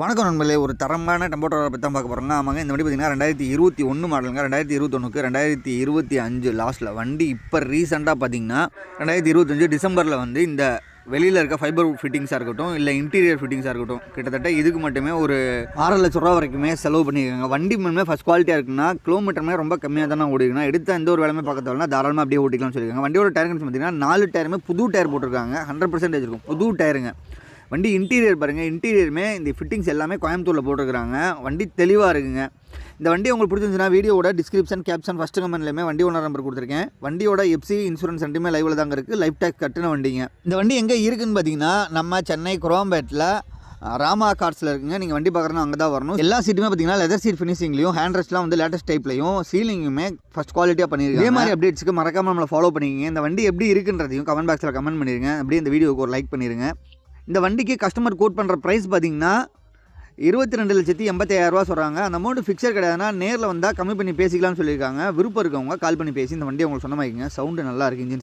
வணக்கம் நண்பர்களே. ஒரு தரமான டெம்போட்டோரை பற்றி தான் பார்க்க போகிறோங்க ஆமாங்க இந்த வண்டி பார்த்தீங்கன்னா ரெண்டாயிரத்தி இருபத்தி ஒன்று மாடலுங்க ரெண்டாயிரத்தி இருபத்தொன்னுக்கு ரெண்டாயிரத்தி இருபத்தி அஞ்சு லாஸ்ட்டில் வண்டி இப்போ ரீசெண்டாக பார்த்தீங்கன்னா ரெண்டாயிரத்தி இருபத்தஞ்சு டிசம்பரில் வந்து இந்த வெளியில் இருக்க ஃபைபர் ஃபிட்டிங்ஸாக இருக்கட்டும் இல்லை இன்டீரியர் ஃபிட்டிங்ஸாக இருக்கட்டும் கிட்டத்தட்ட இதுக்கு மட்டுமே ஒரு ஆறு லட்ச ரூபா வரைக்குமே செலவு பண்ணியிருக்காங்க. வண்டி மட்டுமே ஃபஸ்ட் குவாலிட்டியாக இருக்குன்னா கிலோமீட்டருமே ரொம்ப கம்மியாக தானே ஓடிக்கணும் எடுத்த எந்த ஒரு வேலையுமே பார்க்க தேவையில்ல. தாராளமாக அப்படியே ஓட்டிக்கலாம்னு சொல்லியிருக்காங்க. வண்டியோட டயர் கண்டிஷன் பார்த்தீங்கன்னா நாலு டயருமே புது டயர் போட்டிருக்காங்க. ஹண்ட்ரட் பர்சன்டேஜ் இருக்கும். புது டயருங்க வண்டி இன்டீரியர் பாருங்கள் இன்டீரியருமே இந்த ஃபிட்டிங்ஸ் எல்லாமே கோயம்புத்தூரில் போட்டிருக்காங்க வண்டி தெளிவாக இருக்குங்க. இந்த வண்டி உங்களுக்கு பிடிச்சிருந்துச்சுன்னா வீடியோட டிஸ்கிரிப்ஷன் கேப்ஷன் ஃபஸ்ட் கமெண்ட்லையுமே வண்டி ஓனர் நம்பர் கொடுத்துருக்கேன். வண்டியோட எஃப்சி இன்சூரன்ஸ் ரெண்டுமே லைவில் தாங்க இருக்குது லைஃப் டேக்ஸ் கட்டின வண்டிங்க. இந்த வண்டி எங்கே இருக்குன்னு பார்த்தீங்கன்னா நம்ம சென்னை குரோம்பேட்டில் ராமா கார்ஸில் இருக்குங்க. நீங்கள் வண்டி பார்க்குறதுனா அங்கே தான் வரணும். எல்லா சீட்டுமே பார்த்தீங்கன்னா லெதர் சீட் ஃபினிஷிங்லையும் ஹேண்ட் ரெஸ்ட்லாம் வந்து லேட்டஸ்ட் டைப்லையும் சீலிங்குமே ஃபஸ்ட் குவாலிட்டியாக பண்ணியிருக்காங்க இதே மாதிரி அப்டேட்ஸ்க்கு மறக்காம நம்மளை ஃபாலோ பண்ணிக்கங்க. இந்த வண்டி எப்படி இருக்குன்றதையும் கமெண்ட் பாக்ஸில் கமெண்ட் பண்ணிடுங்க அப்படியே இந்த வீடியோக்கு ஒரு லைக் பண்ணிடுங்க இந்த வண்டிக்கு கஸ்டமர் கோட் பண்ணுற ப்ரைஸ் பார்த்தீங்கன்னா இருபத்தி ரெண்டு லட்சத்தி எண்பத்தாயிரரூவா சொல்கிறாங்க அந்த அமௌண்ட் ஃபிக்ஸர் கிடையாதுன்னா நேரில் வந்தால் கம்மி பண்ணி பேசிக்கலாம்னு சொல்லியிருக்காங்க. விருப்பம் இருக்கவங்க கால் பண்ணி பேசி இந்த வண்டி உங்களுக்கு மாதிரிங்க. சவுண்டு நல்லா இருக்கு இன்ஜின்